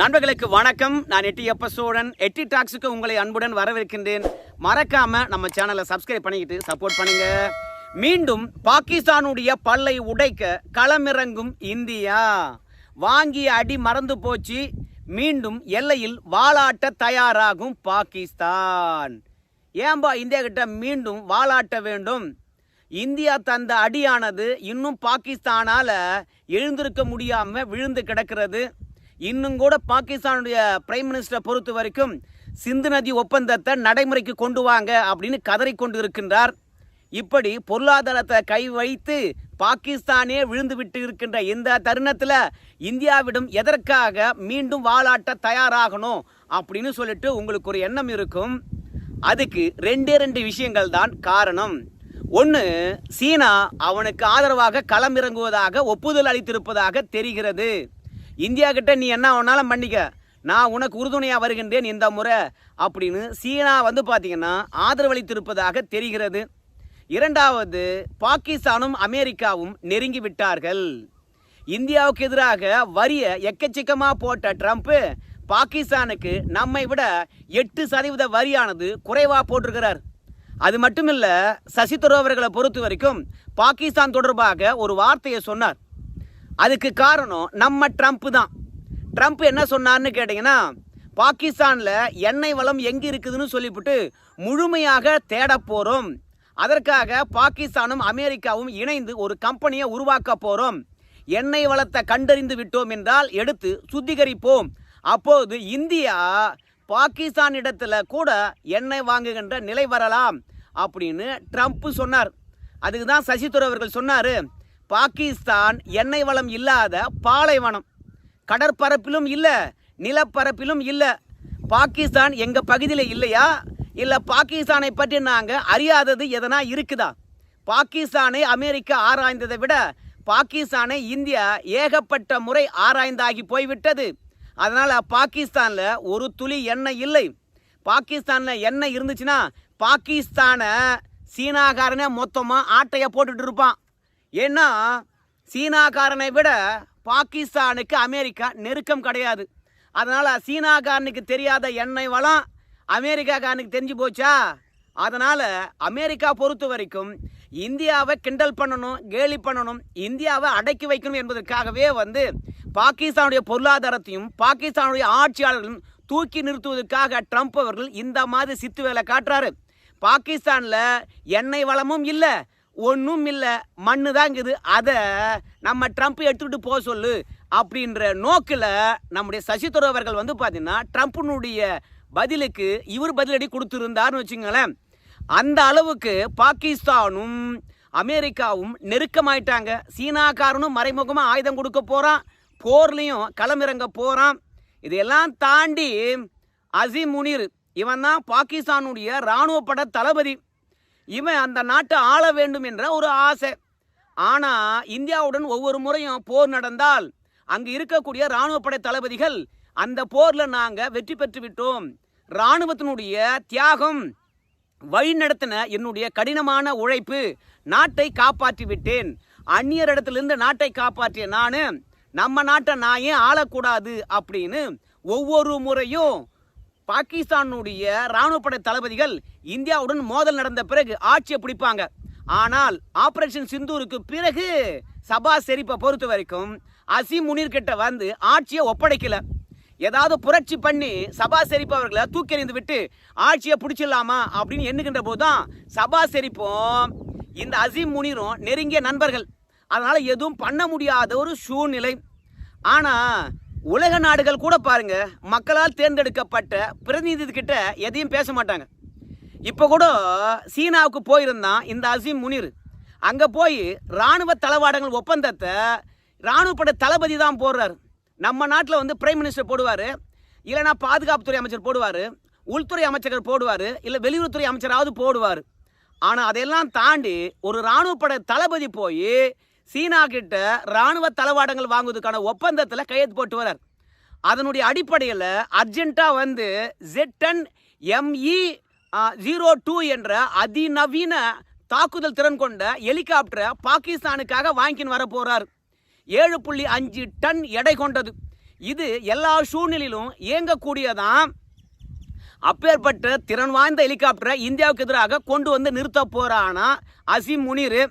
நண்பர்களுக்கு வணக்கம். நான் எட்டி எப்ப சோழன் எட்டி டாக்ஸுக்கு உங்களை அன்புடன் வரவேற்கின்றேன். மறக்காம நம்ம சேனலை சப்ஸ்கிரைப் பண்ணிக்கிட்டு சப்போர்ட் பண்ணுங்க. மீண்டும் பாகிஸ்தானுடைய பல்லை உடைக்க களமிறங்கும் இந்தியா. வாங்கிய அடி மறந்து போச்சு. மீண்டும் எல்லையில் வாளாட்ட தயாராகும் பாகிஸ்தான். ஏன்பா இந்தியா கிட்ட மீண்டும் வாலாட்ட வேண்டும்? இந்தியா தந்த அடியானது இன்னும் பாகிஸ்தானால எழுந்திருக்க முடியாமல் விழுந்து கிடக்கிறது. இன்னும் கூட பாகிஸ்தானுடைய பிரைம் மினிஸ்டரை பொறுத்த வரைக்கும் சிந்து நதி ஒப்பந்தத்தை நடைமுறைக்கு கொண்டு வாங்க அப்படின்னு கதறி கொண்டு இருக்கின்றார் இப்படி பொருளாதாரத்தை கை வைத்து பாகிஸ்தானே விழுந்து விட்டு இருக்கின்ற இந்த தருணத்தில் இந்தியாவிடம் எதற்காக மீண்டும் வாலாட்ட தயாராகணும் அப்படின்னு சொல்லிட்டு உங்களுக்கு ஒரு எண்ணம் இருக்கும். அதுக்கு ரெண்டே ரெண்டு விஷயங்கள் தான் காரணம். ஒன்று சீனா அவனுக்கு ஆதரவாக களமிறங்குவதாக ஒப்புதல் அளித்திருப்பதாக தெரிகிறது. இந்தியா கிட்ட நீ என்ன வேணாலும் பண்ணிக்க நான் உனக்கு உறுதுணையாக வருகின்றேன் இந்த முறை அப்படின்னு சீனா வந்து பார்த்தீங்கன்னா ஆதரவளித்திருப்பதாக தெரிகிறது. இரண்டாவது பாகிஸ்தானும் அமெரிக்காவும் நெருங்கி விட்டார்கள். இந்தியாவுக்கு எதிராக வரிய எக்கச்சக்கமாக போட்ட ட்ரம்ப்பு பாகிஸ்தானுக்கு நம்மை விட எட்டு சதவீத வரியானது குறைவாக போட்டிருக்கிறார். அது மட்டும் இல்லை சசி தரூர் அவர்களை பொறுத்த வரைக்கும் பாகிஸ்தான் தொடர்பாக ஒரு வார்த்தையை சொன்னார். அதுக்கு காரணம் நம்ம ட்ரம்ப் தான். ட்ரம்ப் என்ன சொன்னார்னு கேட்டிங்கன்னா பாகிஸ்தானில் எண்ணெய் வளம் எங்கே இருக்குதுன்னு சொல்லிவிட்டு முழுமையாக தேட போகிறோம் அதற்காக பாகிஸ்தானும் அமெரிக்காவும் இணைந்து ஒரு கம்பெனியை உருவாக்க போகிறோம் எண்ணெய் வளத்தை கண்டறிந்து விட்டோம் என்றால் எடுத்து சுத்திகரிப்போம். அப்போது இந்தியா பாகிஸ்தான் இடத்துல கூட எண்ணெய் வாங்குகின்ற நிலை வரலாம் அப்படின்னு ட்ரம்ப் சொன்னார். அதுக்கு தான் சசிதரூர் அவர்கள் சொன்னார். பாகிஸ்தான் எண்ணெய் வளம் இல்லாத பாலைவனம். கடற்பரப்பிலும் இல்லை நிலப்பரப்பிலும் இல்லை. பாகிஸ்தான் எங்கள் பகுதியில் இல்லையா? இல்லை பாகிஸ்தானை பற்றி நாங்கள் அறியாதது எதனா இருக்குதா? பாகிஸ்தானை அமெரிக்கா ஆராய்ந்ததை விட பாகிஸ்தானை இந்தியா ஏகப்பட்ட முறை ஆராய்ந்தாகி போய்விட்டது. அதனால் பாகிஸ்தானில் ஒரு துளி எண்ணெய் இல்லை. பாகிஸ்தானில் எண்ணெய் இருந்துச்சுன்னா பாகிஸ்தானை சீனாக்காரனே மொத்தமாக ஆட்டையை போட்டுட்டு இருப்பான். ஏன்னா சீனாக்காரனை விட பாகிஸ்தானுக்கு அமெரிக்கா நெருக்கம் கிடையாது. அதனால் சீனாக்காரனுக்கு தெரியாத எண்ணெய் வளம் அமெரிக்காக்காரனுக்கு தெரிஞ்சு போச்சா? அதனால் அமெரிக்கா பொறுத்த வரைக்கும் இந்தியாவை கிண்டல் பண்ணணும் கேலி பண்ணணும் இந்தியாவை அடக்கி வைக்கணும் என்பதற்காகவே வந்து பாகிஸ்தானுடைய பொருளாதாரத்தையும் பாகிஸ்தானுடைய ஆட்சியாளர்களும் தூக்கி நிறுத்துவதற்காக ட்ரம்ப் அவர்கள் இந்த மாதிரி சித்து வேலை காட்டுறாரு. பாகிஸ்தானில் எண்ணெய் வளமும் இல்லை ஒன்றும் இல்லை மண்ணு தான் இருக்குது அதை நம்ம ட்ரம்ப் எடுத்துக்கிட்டு போக சொல்லு அப்படின்ற நோக்கில் நம்முடைய சசி அவர்கள் வந்து பார்த்தீங்கன்னா ட்ரம்ப்னுடைய பதிலுக்கு இவர் பதிலடி கொடுத்துருந்தாருன்னு வச்சுங்களேன். அந்த அளவுக்கு பாகிஸ்தானும் அமெரிக்காவும் நெருக்கமாயிட்டாங்க. சீனாக்காரனும் மறைமுகமாக ஆயுதம் கொடுக்க போகிறான் போர்லேயும் களமிறங்க போகிறான் இதையெல்லாம் தாண்டி அசீம் முனீர் இவன் தான் பாகிஸ்தானுடைய இராணுவ பட தளபதி. இவன் அந்த நாட்டை ஆள வேண்டும் என்ற ஒரு ஆசை. ஆனால் இந்தியாவுடன் ஒவ்வொரு முறையும் போர் நடந்தால் அங்கு இருக்கக்கூடிய இராணுவப்படை தளபதிகள் அந்த போரில் நாங்கள் வெற்றி பெற்று விட்டோம். இராணுவத்தினுடைய தியாகம் வழிநடத்தின என்னுடைய கடினமான உழைப்பு நாட்டை காப்பாற்றி விட்டேன். அந்நியரிடத்திலிருந்து நாட்டை காப்பாற்றிய நான் நம்ம நாட்டை நான் ஏன் ஆளக்கூடாது அப்படின்னு ஒவ்வொரு முறையும் பாகிஸ்தானுடைய இராணுவப்படை தளபதிகள் இந்தியாவுடன் மோதல் நடந்த பிறகு ஆட்சியை பிடிப்பாங்க. ஆனால் ஆபரேஷன் சிந்தூருக்கு பிறகு சபா செரிப்பை பொறுத்த வரைக்கும் அசீம் முனீர் கிட்ட வந்து ஆட்சியை ஒப்படைக்கல. ஏதாவது புரட்சி பண்ணி சபா செரிப்பு அவர்களை தூக்கெறிந்து விட்டு ஆட்சியை பிடிச்சிடலாமா அப்படின்னு எண்ணுகின்ற போது தான் சபா செரிப்பும் இந்த அசீம் முனீரும் நெருங்கிய நண்பர்கள். அதனால் எதுவும் பண்ண முடியாத ஒரு சூழ்நிலை. ஆனால் உலக நாடுகள் கூட பாருங்க மக்களால் தேர்ந்தெடுக்கப்பட்ட பிரதிநிதி கிட்ட எதையும் பேச மாட்டாங்க. இப்போ கூட சீனாவுக்கு போயிருந்தான் இந்த அசீம் முனீர். அங்கே போய் இராணுவ தளவாடங்கள் ஒப்பந்தத்தை இராணுவப்படை தளபதி தான் போடுறாரு. நம்ம நாட்டில் வந்து பிரைம் மினிஸ்டர் போடுவார் இல்லைனா பாதுகாப்புத்துறை அமைச்சர் போடுவார் உள்துறை அமைச்சர் போடுவார் இல்லை வெளியுறவுத்துறை அமைச்சராவது போடுவார். ஆனால் அதையெல்லாம் தாண்டி ஒரு இராணுவப்படை தளபதி போய் சீனா கிட்ட இராணுவ தளவாடங்கள் வாங்குவதற்கான ஒப்பந்தத்தில் கையெழுத்து போட்டு வரார் அதனுடைய அடிப்படையில் அர்ஜென்ட்டாக வந்து ஜெட்டன் எம்இ ஜீரோ டூ என்ற அதிநவீன தாக்குதல் திறன் கொண்ட ஹெலிகாப்டரை பாகிஸ்தானுக்காக வாங்கின்னு வர போகிறார் ஏழு புள்ளி அஞ்சு டன் எடை கொண்டது. இது எல்லா சூழ்நிலையிலும் இயங்கக்கூடியதான் அப்பேற்பட்ட திறன் வாய்ந்த ஹெலிகாப்டரை இந்தியாவுக்கு எதிராக கொண்டு வந்து நிறுத்த போகிறானா அசிம் முனீர்.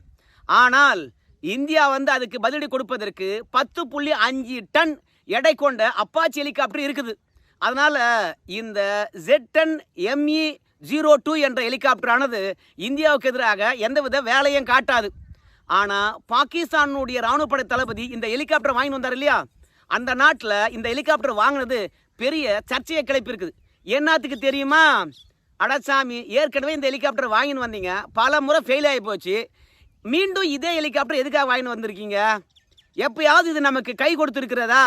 ஆனால் இந்தியா வந்து அதுக்கு பதிலடி கொடுப்பதற்கு பத்து புள்ளி அஞ்சு டன் எடை கொண்ட அப்பாச்சி ஹெலிகாப்டர் இருக்குது. அதனால் இந்த ஜெட்டன் எம்இ ஜீரோ டூ என்ற ஹெலிகாப்டரானது இந்தியாவுக்கு எதிராக எந்தவித வேலையும் காட்டாது. ஆனால் பாகிஸ்தானுடைய இராணுவப்படை தளபதி இந்த ஹெலிகாப்டர் வாங்கி வந்தார் இல்லையா? அந்த நாட்டில் இந்த ஹெலிகாப்டர் வாங்கினது பெரிய சர்ச்சையை கிளப்பியிருக்குது என்னத்துக்கு தெரியுமா? அடசாமி ஏற்கனவே இந்த ஹெலிகாப்டர் வாங்கின்னு வந்தீங்க. பல முறை ஃபெயில் ஆகி போச்சு. மீண்டும் இதே ஹெலிகாப்டர் எதுக்காக வாங்கின்னு வந்திருக்கீங்க? எப்பயாவது இது நமக்கு கை கொடுத்துருக்கிறதா?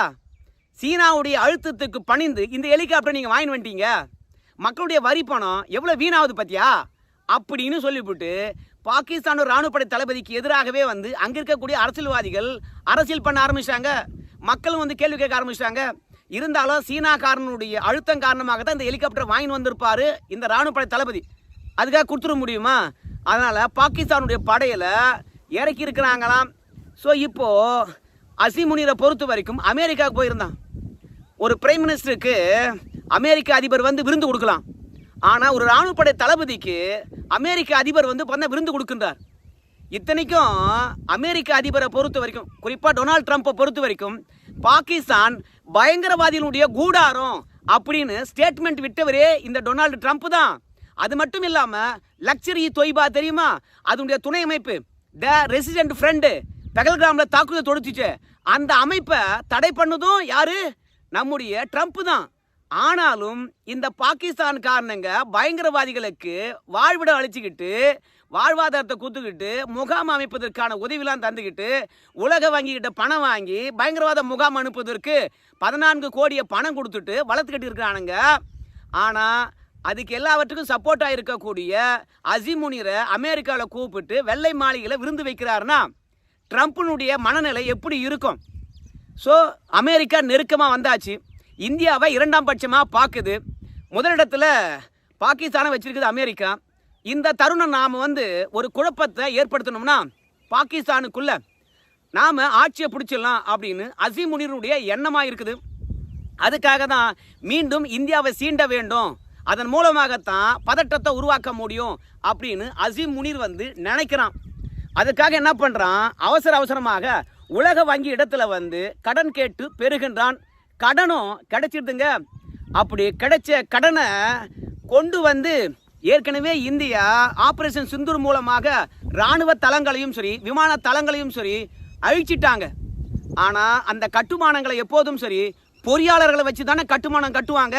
சீனாவுடைய அழுத்தத்துக்கு பணிந்து இந்த ஹெலிகாப்டர் நீங்கள் வாங்கின்னு வந்துட்டீங்க. மக்களுடைய வரி பணம் எவ்வளோ வீணாகுது பார்த்தியா அப்படின்னு சொல்லிவிட்டு பாகிஸ்தானோட ராணுவப்படை தளபதிக்கு எதிராகவே வந்து அங்கே இருக்கக்கூடிய அரசியல்வாதிகள் அரசியல் பண்ண ஆரம்பிச்சிட்டாங்க. மக்களும் வந்து கேள்வி கேட்க ஆரம்பிச்சிட்டாங்க. இருந்தாலும் சீனாக்காரனுடைய அழுத்தம் காரணமாக தான் இந்த ஹெலிகாப்டர் வாங்கின்னு வந்திருப்பாரு இந்த ராணுவப்படை தளபதி. அதுக்காக கொடுத்துட முடியுமா? அதனால் பாகிஸ்தானுடைய படையில் இறக்கி இருக்கிறாங்களாம் ஸோ இப்போது அசிமுனியரை பொறுத்த வரைக்கும் அமெரிக்காவுக்கு போயிருந்தான். ஒரு பிரைம் மினிஸ்டருக்கு அமெரிக்க அதிபர் வந்து விருந்து கொடுக்கலாம். ஆனால் ஒரு ராணுவப்படை தளபதிக்கு அமெரிக்க அதிபர் வந்து பண்ண விருந்து கொடுக்கின்றார். இத்தனைக்கும் அமெரிக்க அதிபரை பொறுத்த வரைக்கும் குறிப்பாக டொனால்ட் ட்ரம்ப்பை பொறுத்த வரைக்கும் பாகிஸ்தான் பயங்கரவாதிகளுடைய கூடாரம் அப்படின்னு ஸ்டேட்மெண்ட் விட்டவரே இந்த டொனால்டு ட்ரம்ப் தான். அது மட்டும் இல்லாமல் லக்ஸரி தொய்பா தெரியுமா? அதனுடைய துணை அமைப்பு த ரெசிடென்ட் ஃப்ரெண்டு பெகல்கிராமில் தாக்குதல் தொடுத்துச்சு. அந்த அமைப்பை தடை பண்ணதும் யாரு? நம்முடைய ட்ரம்ப் தான். ஆனாலும் இந்த பாகிஸ்தான் காரணங்க பயங்கரவாதிகளுக்கு வாழ்விடம் அழிச்சுக்கிட்டு வாழ்வாதாரத்தை கொடுத்துக்கிட்டு முகாம் அமைப்பதற்கான உதவிலாம் தந்துக்கிட்டு உலக வங்கிக்கிட்ட பணம் வாங்கி பயங்கரவாத முகாம் அனுப்புவதற்கு பதினான்கு கோடியை பணம் கொடுத்துட்டு வளர்த்துக்கிட்டு இருக்கிறானுங்க. ஆனால் அதுக்கு எல்லாவற்றுக்கும் சப்போர்ட்டாக இருக்கக்கூடிய அசிமுனிரை அமெரிக்காவில் கூப்பிட்டு வெள்ளை மாளிகையில் விருந்து வைக்கிறாருன்னா ட்ரம்ப்பினுடைய மனநிலை எப்படி இருக்கும்? ஸோ அமெரிக்கா நெருக்கமாக வந்தாச்சு. இந்தியாவை இரண்டாம் பட்சமாக பார்க்குது முதலிடத்தில் பாகிஸ்தானை வச்சிருக்குது அமெரிக்கா. இந்த தருணம் நாம் வந்து ஒரு குழப்பத்தை ஏற்படுத்தணும்னா பாகிஸ்தானுக்குள்ள நாம் ஆட்சியை பிடிச்சிடலாம் அப்படின்னு அசீம் எண்ணமாக இருக்குது. அதுக்காக தான் மீண்டும் இந்தியாவை சீண்ட வேண்டும். அதன் மூலமாகத்தான் பதட்டத்தை உருவாக்க முடியும் அப்படின்னு அசீம் முனீர் வந்து நினைக்கிறான். அதுக்காக என்ன பண்ணுறான் அவசர அவசரமாக உலக வங்கி இடத்துல வந்து கடன் கேட்டு பெறுகின்றான். கடனும் கிடைச்சிடுதுங்க அப்படி கிடைச்ச கடனை கொண்டு வந்து ஏற்கனவே இந்தியா ஆப்ரேஷன் சிந்தூர் மூலமாக இராணுவ தளங்களையும் சரி விமான தளங்களையும் சரி அழிச்சிட்டாங்க. ஆனால் அந்த கட்டுமானங்களை எப்போதும் சரி பொறியாளர்களை வச்சு தானே கட்டுமானம் கட்டுவாங்க.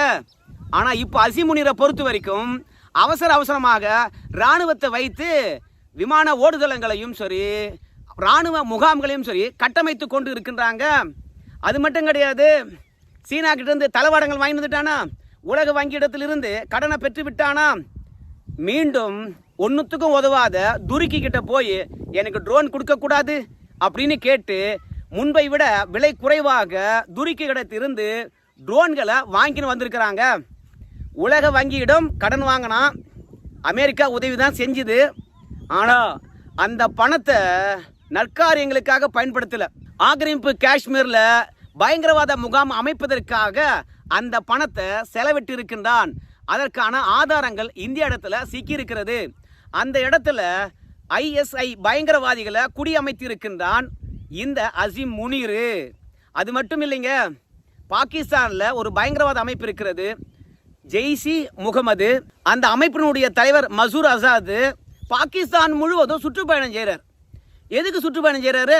ஆனால் இப்போ அசிமுனிரை பொறுத்த வரைக்கும் அவசர அவசரமாக இராணுவத்தை வைத்து விமான ஓடுதளங்களையும் சரி இராணுவ முகாம்களையும் சரி கட்டமைத்து கொண்டு இருக்கின்றாங்க. அது மட்டும் கிடையாது சீனா கிட்ட தளவாடங்கள் வாங்கி வந்துட்டானா? உலக வங்கியிடத்திலிருந்து கடனை பெற்று விட்டானா? மீண்டும் ஒன்றுத்துக்கும் உதவாத துருக்கி கிட்ட போய் எனக்கு ட்ரோன் கொடுக்கக்கூடாது அப்படின்னு கேட்டு முன்பை விட விலை குறைவாக துருக்கி இடத்திலிருந்து ட்ரோன்களை வாங்கின்னு வந்திருக்கிறாங்க. உலக வங்கியிடம் கடன் வாங்கினா அமெரிக்கா உதவி தான் செஞ்சுது. ஆனால் அந்த பணத்தை நற்காரியங்களுக்காக பயன்படுத்தலை. ஆக்கிரமிப்பு காஷ்மீரில் பயங்கரவாத முகாம் அமைப்பதற்காக அந்த பணத்தை செலவிட்டு இருக்கின்றான் அதற்கான ஆதாரங்கள் இந்திய இடத்துல சிக்கியிருக்கிறது. அந்த இடத்துல ஐஎஸ்ஐ பயங்கரவாதிகளை குடியமைத்திருக்கின்றான் இந்த அசீம் முனீர். அது மட்டும் இல்லைங்க பாகிஸ்தானில் ஒரு பயங்கரவாத அமைப்பு இருக்கிறது. ஜெய்சி முகமது அந்த அமைப்பினுடைய தலைவர் மசூர் அசாது பாகிஸ்தான் முழுவதும் சுற்றுப்பயணம் செய்கிறார் எதுக்கு சுற்றுப்பயணம் செய்கிறாரு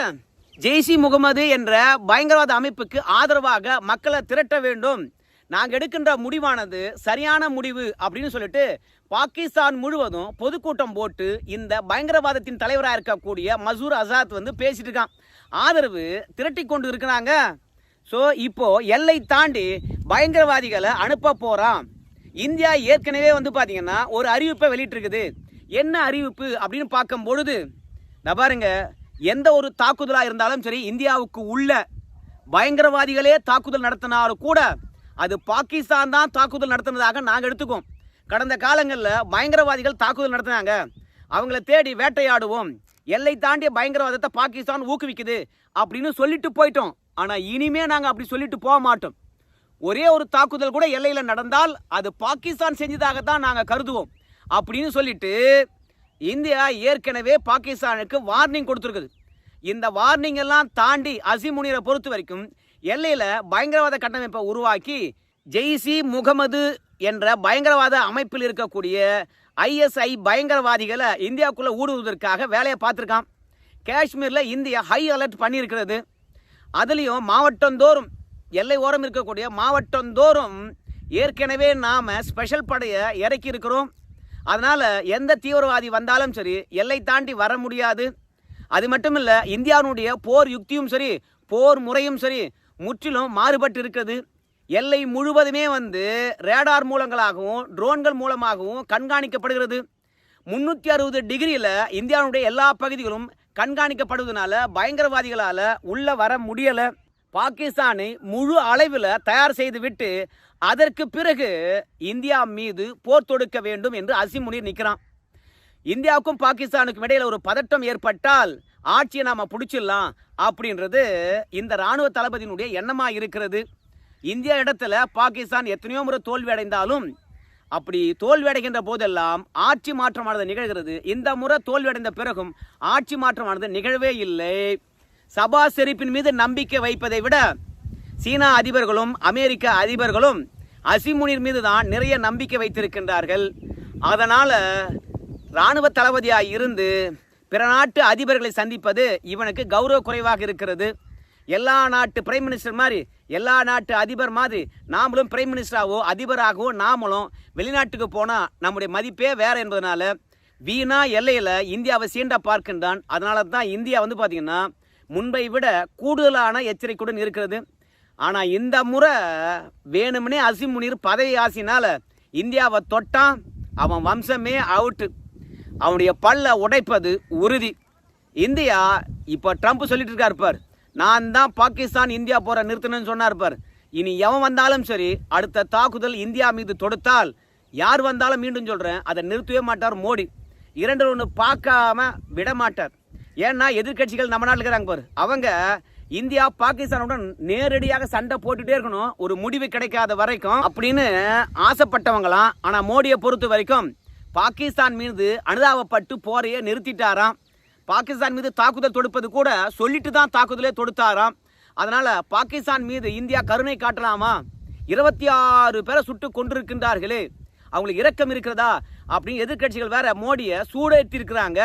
ஜெய்சி முகமது என்ற பயங்கரவாத அமைப்புக்கு ஆதரவாக மக்களை திரட்ட வேண்டும். நாங்கள் எடுக்கின்ற முடிவானது சரியான முடிவு அப்படின்னு சொல்லிட்டு பாகிஸ்தான் முழுவதும் பொதுக்கூட்டம் போட்டு இந்த பயங்கரவாதத்தின் தலைவராக இருக்கக்கூடிய மசூர் அசாத் வந்து பேசிட்டு இருக்கான். ஆதரவு திரட்டி கொண்டு இருக்கிறாங்க. ஸோ இப்போ எல்லை தாண்டி பயங்கரவாதிகளை அனுப்ப போகிறான் இந்தியா ஏற்கனவே வந்து பார்த்தீங்கன்னா ஒரு அறிவிப்பை வெளியிட்டிருக்குது. என்ன அறிவிப்பு அப்படின்னு பார்க்கும் பொழுது நான் பாருங்க எந்த ஒரு தாக்குதலாக இருந்தாலும் சரி இந்தியாவுக்கு உள்ள பயங்கரவாதிகளே தாக்குதல் நடத்தினாலும் கூட அது பாகிஸ்தான் தான் தாக்குதல் நடத்தினதாக நாங்கள் எடுத்துக்கோம் கடந்த காலங்களில் பயங்கரவாதிகள் தாக்குதல் நடத்தினாங்க. அவங்கள தேடி வேட்டையாடுவோம். எல்லை தாண்டிய பயங்கரவாதத்தை பாகிஸ்தான் ஊக்குவிக்குது அப்படின்னு சொல்லிட்டு போயிட்டோம். ஆனால் இனிமே நாங்கள் அப்படி சொல்லிட்டு போக மாட்டோம். ஒரே ஒரு தாக்குதல் கூட எல்லையில் நடந்தால் அது பாகிஸ்தான் செஞ்சதாக தான் கருதுவோம். அப்படின்னு சொல்லிட்டு இந்தியா ஏற்கனவே பாகிஸ்தானுக்கு வார்னிங் கொடுத்துருக்குது. இந்த வார்னிங் எல்லாம் தாண்டி அசிமுனியரை பொறுத்த வரைக்கும் எல்லையில் பயங்கரவாத கட்டமைப்பை உருவாக்கி ஜெய்சி முகமது என்ற பயங்கரவாத அமைப்பில் இருக்கக்கூடிய ஐஎஸ்ஐ பயங்கரவாதிகளை இந்தியாவுக்குள்ளே ஊடுருவதற்காக வேலையை பார்த்துருக்கான். காஷ்மீரில் இந்தியா ஹை அலர்ட் பண்ணியிருக்கிறது. அதுலேயும் மாவட்டந்தோறும் எல்லை ஓரம் இருக்கக்கூடிய மாவட்டந்தோறும் ஏற்கனவே நாம் ஸ்பெஷல் படையை இறக்கி இருக்கிறோம். அதனால் எந்த தீவிரவாதி வந்தாலும் சரி எல்லை தாண்டி வர முடியாது. அது மட்டும் இல்லை இந்தியாவினுடைய போர் யுக்தியும் சரி போர் முறையும் சரி முற்றிலும் மாறுபட்டு இருக்கிறது எல்லை முழுவதுமே வந்து ரேடார் மூலங்களாகவும் ட்ரோன்கள் மூலமாகவும் கண்காணிக்கப்படுகிறது. முன்னூற்றி அறுபது டிகிரியில் இந்தியாவுடைய எல்லா பகுதிகளும் கண்காணிக்கப்படுவதனால பயங்கரவாதிகளால் உள்ளே வர முடியலை. பாகிஸ்தானை முழு அளவில் தயார் செய்து விட்டு அதற்கு பிறகு இந்தியா மீது போர் தொடுக்க வேண்டும் என்று அசிமுனி நிற்கிறான் இந்தியாவுக்கும் பாகிஸ்தானுக்கும் இடையில் ஒரு பதட்டம் ஏற்பட்டால் ஆட்சியை நாம பிடிச்சிடலாம் அப்படின்றது இந்த ராணுவ தளபதியினுடைய எண்ணமாக இருக்கிறது. இந்தியா இடத்துல பாகிஸ்தான் எத்தனையோ முறை தோல்வி அடைந்தாலும் அப்படி தோல்வி அடைகின்ற போதெல்லாம் ஆட்சி மாற்றமானது நிகழ்கிறது. இந்த முறை தோல்வி அடைந்த பிறகும் ஆட்சி மாற்றமானது நிகழவே இல்லை. சபா செரிப்பின் மீது நம்பிக்கை வைப்பதை விட சீனா அதிபர்களும் அமெரிக்க அதிபர்களும் அசிமுனிர் மீது தான் நிறைய நம்பிக்கை வைத்திருக்கின்றார்கள். அதனால் இராணுவ தளபதியாக இருந்து பிற நாட்டு அதிபர்களை சந்திப்பது இவனுக்கு கௌரவ குறைவாக இருக்கிறது. எல்லா நாட்டு பிரைம் மினிஸ்டர் மாதிரி எல்லா நாட்டு அதிபர் மாதிரி நாமளும் பிரைம் மினிஸ்டராகவோ அதிபராகவோ நாமளும் வெளிநாட்டுக்கு போனால் நம்முடைய மதிப்பே வேறு என்பதனால வீணா எல்லையில் இந்தியாவை சீண்ட பார்க்கின்றான். அதனால தான் இந்தியா வந்து பார்த்திங்கன்னா முன்பை விட கூடுதலான எச்சரிக்கையுடன் இருக்கிறது. ஆனால் இந்த முறை வேணும்னே அசிம் முனீர் பதவி ஆசினால் இந்தியாவை தொட்டான் அவன் வம்சமே அவுட்டு அவனுடைய பல்ல உடைப்பது உறுதி. இந்தியா இப்போ ட்ரம்ப் சொல்லிட்டு இருக்கார் நான் தான் பாகிஸ்தான் இந்தியா போற நிறுத்தணும்னு சொன்னார் இனி எவன் வந்தாலும் சரி அடுத்த தாக்குதல் இந்தியா மீது தொடுத்தால் யார் வந்தாலும் மீண்டும் சொல்கிறேன் அதை நிறுத்தவே மாட்டார் மோடி. இரண்டு ஒன்று பார்க்காம விட மாட்டார். ஏன்னா எதிர்க்கட்சிகள் நம்ம நாட்டில் இருக்கிறாங்க பாரு. அவங்க இந்தியா பாகிஸ்தானுடன் நேரடியாக சண்டை போட்டுட்டே இருக்கணும். ஒரு முடிவு கிடைக்காத வரைக்கும் அப்படின்னு ஆசைப்பட்டவங்களாம் ஆனால் மோடியை பொறுத்த வரைக்கும் பாகிஸ்தான் மீது அனுதாபப்பட்டு போரையே நிறுத்திட்டாராம். பாகிஸ்தான் மீது தாக்குதல் தொடுப்பது கூட சொல்லிட்டு தான் தாக்குதலே தொடுத்தாராம். அதனால் பாகிஸ்தான் மீது இந்தியா கருணை காட்டலாமா? இருபத்தி ஆறு பேரை சுட்டு கொண்டிருக்கின்றார்களே அவங்களுக்கு இரக்கம் இருக்கிறதா? அப்படின்னு எதிர்க்கட்சிகள் வேற மோடியை சூடேற்றிருக்கிறாங்க.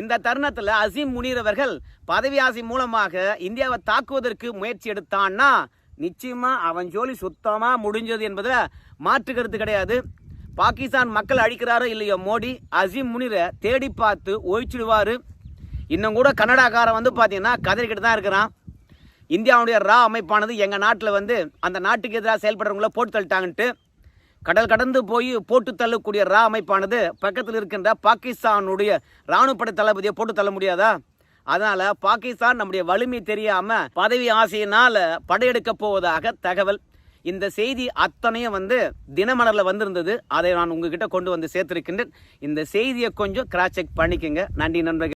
இந்த தருணத்தில் அசீம் முனீர் அவர்கள் பதவி ஆசை மூலமாக இந்தியாவை தாக்குவதற்கு முயற்சி எடுத்தான்னா நிச்சயமா அவன் ஜோலி சுத்தமா முடிஞ்சது என்பதில் மாற்று கருத்து கிடையாது. பாகிஸ்தான் மக்கள் அழிக்கிறாரோ இல்லையோ மோடி அசீம் முனிரை தேடி பார்த்து ஒழிச்சிடுவார். இன்னும் கூட கன்னடாக்காரன் வந்து பார்த்தீங்கன்னா கதறிக்கிட்டு தான் இருக்கிறான். இந்தியாவுடைய ரா அமைப்பானது எங்கள் நாட்டில் வந்து அந்த நாட்டுக்கு எதிராக செயல்படுறவங்கள போட்டு தள்ளிட்டாங்கன்ட்டு கடல் கடந்து போய் போட்டு தள்ளக்கூடிய ரா அமைப்பானது பக்கத்தில் இருக்கின்ற பாகிஸ்தானுடைய இராணுவப்படை தளபதியை போட்டு தள்ள முடியாதா? அதனால பாகிஸ்தான் நம்முடைய வலிமை தெரியாம பதவி ஆசையினால் படையெடுக்க போவதாக தகவல். இந்த செய்தி அத்தனையும் வந்து தினமலரில் வந்திருந்தது. அதை நான் உங்ககிட்ட கொண்டு வந்து சேர்த்திருக்கின்றேன். இந்த செய்தியை கொஞ்சம் கிராஸ் செக் பண்ணிக்கோங்க. நன்றி நண்பர்கள்.